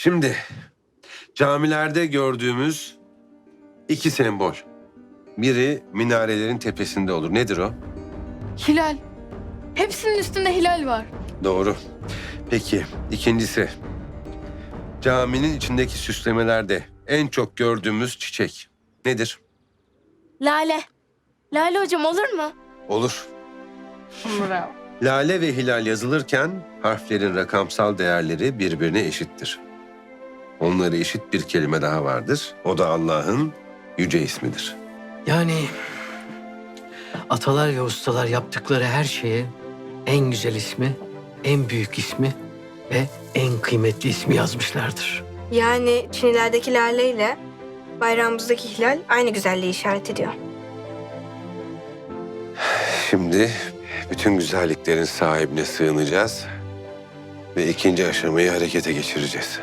Şimdi camilerde gördüğümüz iki sembol. Biri minarelerin tepesinde olur. Nedir o? Hilal. Hepsinin üstünde hilal var. Doğru. Peki ikincisi. Caminin içindeki süslemelerde en çok gördüğümüz çiçek nedir? Lale. Lale hocam olur mu? Olur. Bravo. Lale ve hilal yazılırken harflerin rakamsal değerleri birbirine eşittir. Onları eşit bir kelime daha vardır. O da Allah'ın yüce ismidir. Yani atalar ve ustalar yaptıkları her şeye en güzel ismi, en büyük ismi ve en kıymetli ismi yazmışlardır. Yani Çinilerdeki lale ile bayrağımızdaki hilal aynı güzelliği işaret ediyor. Şimdi bütün güzelliklerin sahibine sığınacağız ve ikinci aşamayı harekete geçireceğiz.